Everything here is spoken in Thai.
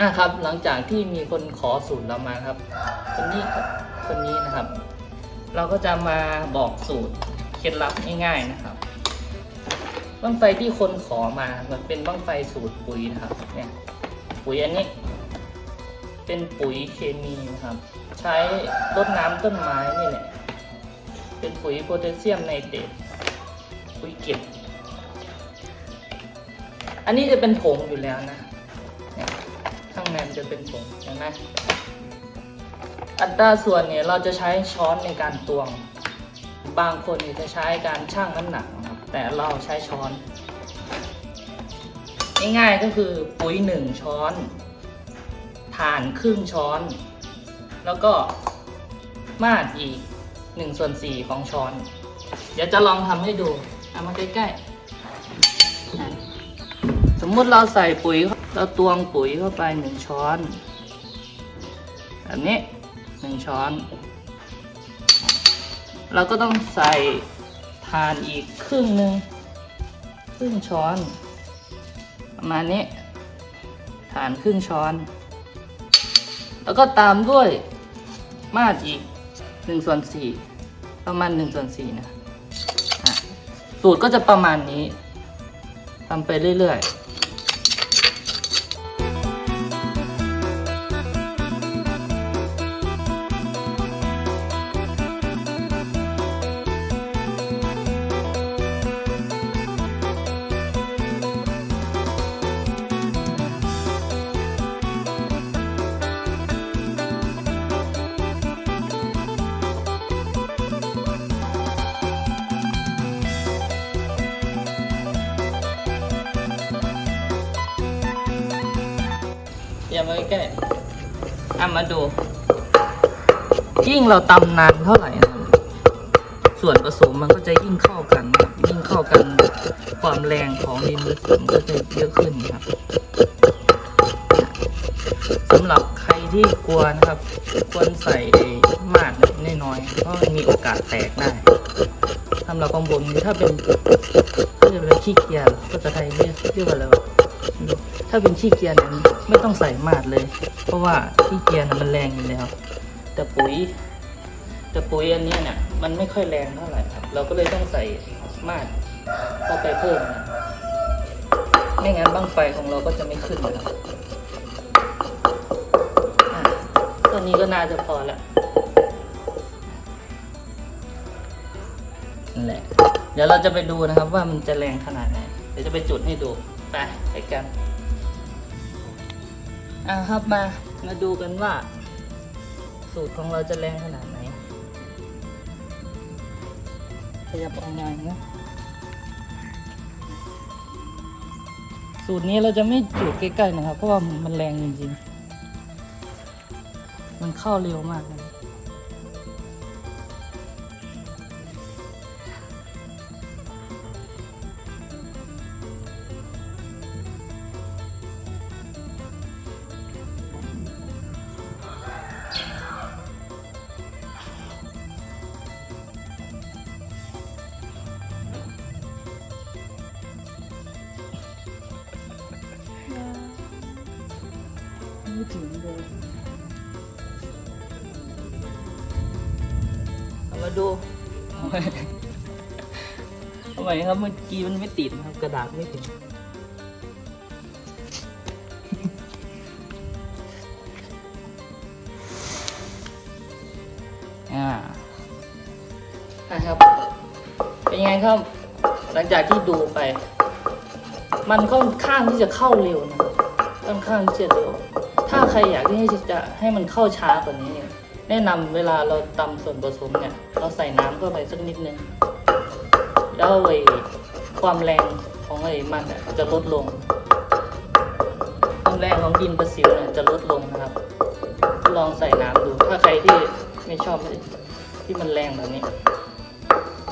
อะครับหลังจากที่มีคนขอสูตรเรามาครับ คนนี้คนนี้นะครับ เราก็จะมาบอกสูตรเคล็ดลับง่ายๆนะครับบ้างไฟที่คนขอมา มันเป็นบ้างไฟสูตรปุ๋ยนะครับเนี่ยปุ๋ยอันนี้เป็นปุ๋ยเคมีนะครับ ใช้รดน้ำต้นไม้นี่แหละเป็นปุ๋ยโพแทสเซียมไนเตรตปุ๋ยเก็บ อันนี้จะเป็นผงอยู่แล้วนะ ในมันจะเป็นผงเห็นไหมอัตราส่วนเนี่ยเราจะใช้ช้อนในการตวง บางคนเนี่ยจะใช้การชั่งน้ำหนักนะครับแต่เราใช้ช้อน ง่ายๆก็คือปุ๋ยหนึ่งช้อนถ่านครึ่งช้อน แล้วก็มาดอีกหนึ่งส่วนสี่ของช้อน เดี๋ยวจะลองทำให้ดูเอามาใกล้ๆ มมุติเราใส่ปุ๋ยเราตวงปุ๋ยเข้าไปหนึ่งช้อนแบบนี้หนึ่งช้อน เราก็ต้องใส่ทานอีกครึ่งหนึ่งครึ่งช้อน ประมาณนี้ทานครึ่งช้อน แล้วก็ตามด้วยมาดอีกหนึ่งส่วนสี่ประมาณหนึ่งส่วนสี่นะอะสูตรก็จะประมาณนี้ทำไปเรื่อยๆ อย่ามาใกล้ๆอะมาดู ยิ่งเราตำนานเท่าไหร่นะส่วนผสมมันก็จะยิ่งเข้ากันครับยิ่งเข้ากัน ความแรงของดินผสมก็จะเยอะขึ้นครับสำหรับใครที่กลัวนะครับ ควรใส่มาดน้อยๆเพราะมันมีโอกาสแตกได้สำหรับบางบนถ้าเป็นเขาเรียกอะไรขี้เกียจก็จะไทยเรียกเรียกว่าอะไรวะ ถ้าเป็นขี้เกียจเนี่ยไม่ต้องใส่มาดเลย เพราะว่าขี้เกียจน่ะมันแรงอยู่แล้วแต่ปุ๋ย แต่ปุ๋ยอันนี้เนี่ยมันไม่ค่อยแรงเท่าไหร่ครับ เราก็เลยต้องใส่มาดเข้าไปเพิ่มนะไม่งั้นบั้งไฟของเราก็จะไม่ขึ้นนะครับตัวนี้ก็น่าจะพอละนั่นแหละ เดี๋ยวเราจะไปดูนะครับว่ามันจะแรงขนาดไหน เดี๋ยวจะไปจุดให้ดู ไปไปกัน อะครับมามาดูกันว่า สูตรของเราจะแรงขนาดไหนขยับออกหน่อยนะสูตรนี้เราจะไม่จุดใกล้ๆนะครับ เพราะว่ามันแรงจริงๆ มันเข้าเร็วมากเลย ถึงเลยเอามาดูเอาไว้เอาไว้ครับเมื่อกี้มันไม่ติดนะครับ กระดาษไม่ถึงอ่านะครับ เป็นไงครับ หลังจากที่ดูไป มันค่อนข้างที่จะเข้าเร็วนะครับค่อนข้างที่จะเร็ว ถ้าใครอยากที่จะให้มันเข้าช้ากว่านี้ แนะนำเวลาเราตำส่วนผสมเนี่ย เราใส่น้ำเข้าไปสักนิดนึง แล้วไอ้ความแรงของไอ้มันจะลดลง ความแรงของดินประสิวเนี่ยจะลดลงนะครับ ลองใส่น้ำดู ถ้าใครที่ไม่ชอบที่มันแรงแบบนี้